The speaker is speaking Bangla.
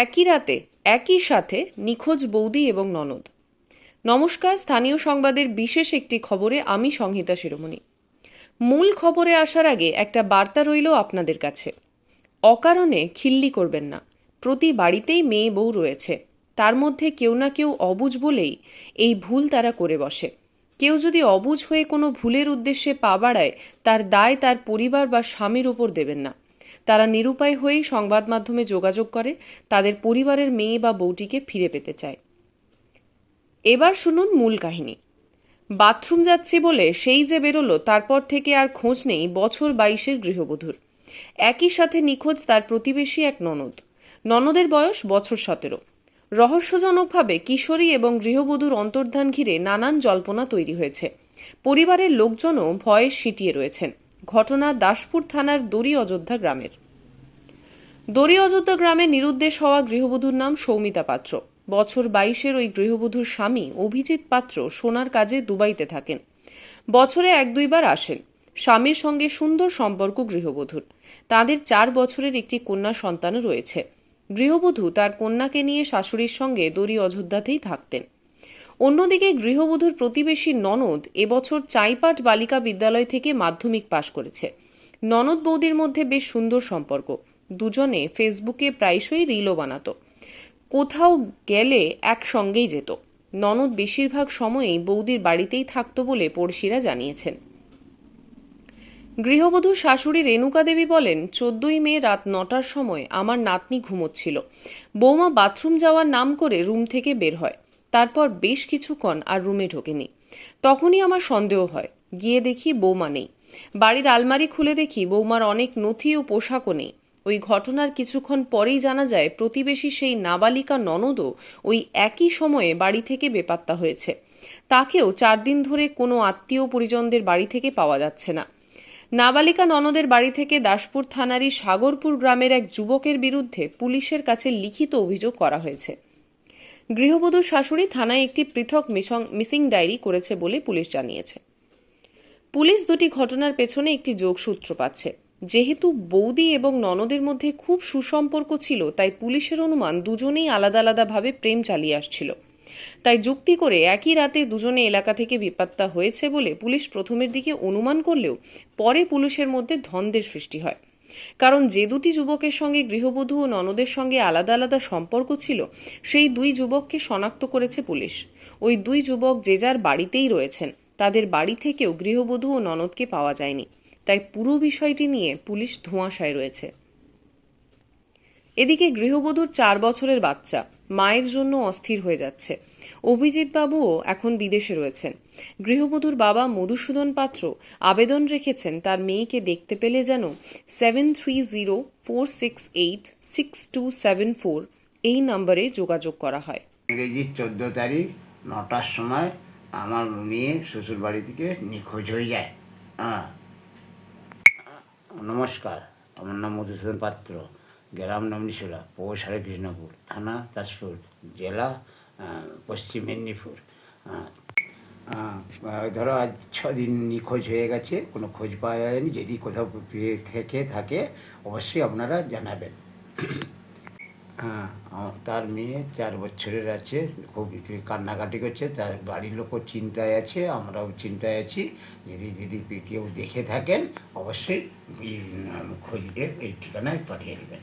একই রাতে, একই সাথে নিখোঁজ বৌদি এবং ননদ। নমস্কার, স্থানীয় সংবাদের বিশেষ একটি খবরে আমি সংহিতা শিরোমণি। মূল খবরে আসার আগে একটা বার্তা রইল আপনাদের কাছে। অকারণে খিল্লি করবেন না। প্রতি বাড়িতেই মেয়ে বউ রয়েছে। তার মধ্যে কেউ না কেউ অবুজ বলেই এই ভুল তারা করে বসে। কেউ যদি অবুজ হয়ে কোনো ভুলের উদ্দেশ্যে পা বাড়ায়, তার দায় তার পরিবার বা স্বামীর ওপর দেবেন না। তারা নিরুপায় হয়েই সংবাদ মাধ্যমে যোগাযোগ করে, তাদের পরিবারের মেয়ে বা বউটিকে ফিরে পেতে চায়। এবার শুনুন মূল কাহিনী। বাথরুম যাচ্ছি বলে সেই যে বেরোলো, তারপর থেকে আর খোঁজ নেই বছর বাইশের গৃহবধূর। একই সাথে নিখোঁজ তার প্রতিবেশী এক ননদ। ননদের বয়স বছর সতেরো। রহস্যজনকভাবে কিশোরী এবং গৃহবধূর অন্তর্ধান ঘিরে নানান জল্পনা তৈরি হয়েছে। পরিবারের লোকজনও ভয়ে সিটিয়ে রয়েছেন। ঘটনা দাসপুর থানার দড়ি অযোধ্যা গ্রামের। দড়ি অযোধ্যা গ্রামে নিরুদ্দেশ হওয়া গৃহবধূর নাম সৌমিতা পাত্র। বছর বাইশের ওই গৃহবধূর স্বামী অভিজিৎ পাত্র সোনার কাজে দুবাইতে থাকেন। বছরে এক দুইবার আসেন। স্বামীর সঙ্গে সুন্দর সম্পর্ক গৃহবধূর। তাদের চার বছরের একটি কন্যা সন্তানও রয়েছে। গৃহবধূ তার কন্যাকে নিয়ে শাশুড়ির সঙ্গে দড়ি অযোধ্যাতেই থাকতেন। অন্যদিকে গৃহবধূর প্রতিবেশী ননদ এবছর চাইপাট বালিকা বিদ্যালয় থেকে মাধ্যমিক পাশ করেছে। ননদ বৌদির মধ্যে বেশ সুন্দর সম্পর্ক। দুজনে ফেসবুকে প্রায়শই রিলও বানাতো। কোথাও গেলে একসঙ্গেই যেত। ননদ বেশিরভাগ সময়েই বৌদির বাড়িতেই থাকতো বলে পড়শিরা জানিয়েছেন। গৃহবধূ শাশুড়ি রেণুকা দেবী বলেন, চোদ্দই মে রাত নটার সময় আমার নাতনি ঘুমোচ্ছিল। বৌমা বাথরুম যাওয়ার নাম করে রুম থেকে বের হয়। তারপর বেশ কিছুক্ষণ আর রুমে ঢোকেনি। তখনই আমার সন্দেহ হয়, গিয়ে দেখি বৌমা নেই। বাড়ির আলমারি খুলে দেখি বৌমার অনেক নথি ও পোশাকও নেই। ওই ঘটনার কিছুক্ষণ পরেই জানা যায়, প্রতিবেশী সেই নাবালিকা ননদও ওই একই সময়ে বাড়ি থেকে বেপাত্তা হয়েছে। তাকেও চার দিন ধরে কোনো আত্মীয় পরিজনদের বাড়ি থেকে পাওয়া যাচ্ছে না। নাবালিকা ননদের বাড়ি থেকে দাসপুর থানারই সাগরপুর গ্রামের এক যুবকের বিরুদ্ধে পুলিশের কাছে লিখিত অভিযোগ করা হয়েছে। গৃহবধূর শাশুড়ি থানায় একটি পৃথক মিসিং ডায়েরি করেছে বলে পুলিশ জানিয়েছে। পুলিশ দুটি ঘটনার পেছনে একটি যোগসূত্র পাচ্ছে। যেহেতু বৌদি এবং ননদের মধ্যে খুব সুসম্পর্ক ছিল, তাই পুলিশের অনুমান দুজনেই আলাদা আলাদাভাবে প্রেম চালিয়ে আসছিল। তাই যুক্তি করে একই রাতে দুজনে এলাকা থেকে বিপাত্তা হয়েছে বলে পুলিশ প্রথমের দিকে অনুমান করলেও পরে পুলিশের মধ্যে ধন্দের সৃষ্টি হয়। কারণ যে দুটি যুবকের সঙ্গে গৃহবধূ ও ননদের সঙ্গে আলাদা আলাদা সম্পর্ক ছিল, সেই দুই যুবককে শনাক্ত করেছে পুলিশ। ওই দুই যুবক যে যার বাড়িতেই রয়েছেন, তাদের বাড়ি থেকেও গৃহবধূ ও ননদকে পাওয়া যায়নি। তাই পুরো বিষয়টি নিয়ে পুলিশ ধোঁয়াশায় রয়েছে। এদিকে গৃহবধূর চার বছরের বাচ্চা মায়ের জন্য অস্থির হয়ে যাচ্ছে। অভিজিৎ বাবুও এখন বিদেশে রয়েছেন। গৃহবধূর বাবা মধুসূদন পাত্র আবেদন রেখেছেন তার মেয়েকে দেখতে পেলে যেন seven three zero four six eight six two seven four এই নম্বরে যোগাযোগ করা হয়। ইংরেজি চোদ্দ তারিখ নটার সময় আমার মেয়ে শ্বশুর বাড়ি থেকে নিখোঁজ হয়ে যায়। হ্যাঁ নমস্কার, আমার নাম মধুসূদন পাত্র। গ্রাম নামনিশোলা পৌষ হরে কৃষ্ণপুর, থানা তাজপুর, জেলা পশ্চিম মেদিনীপুর। ধরো আজ ছদিন নিখোঁজ হয়ে গেছে, কোনো খোঁজ পাওয়া যায়নি, যদি কোথাও থেকে থাকে, অবশ্যই আপনারা জানাবেন। হ্যাঁ তার মেয়ে চার বছরের আছে, খুব কান্নাকাটি করছে, তার বাড়ির লোকও চিন্তায় আছে, আমরাও চিন্তায় আছি, যদি যদি কেউ দেখে থাকেন, অবশ্যই খোঁজ দিয়ে এই ঠিকানায় পাঠিয়ে দেবেন।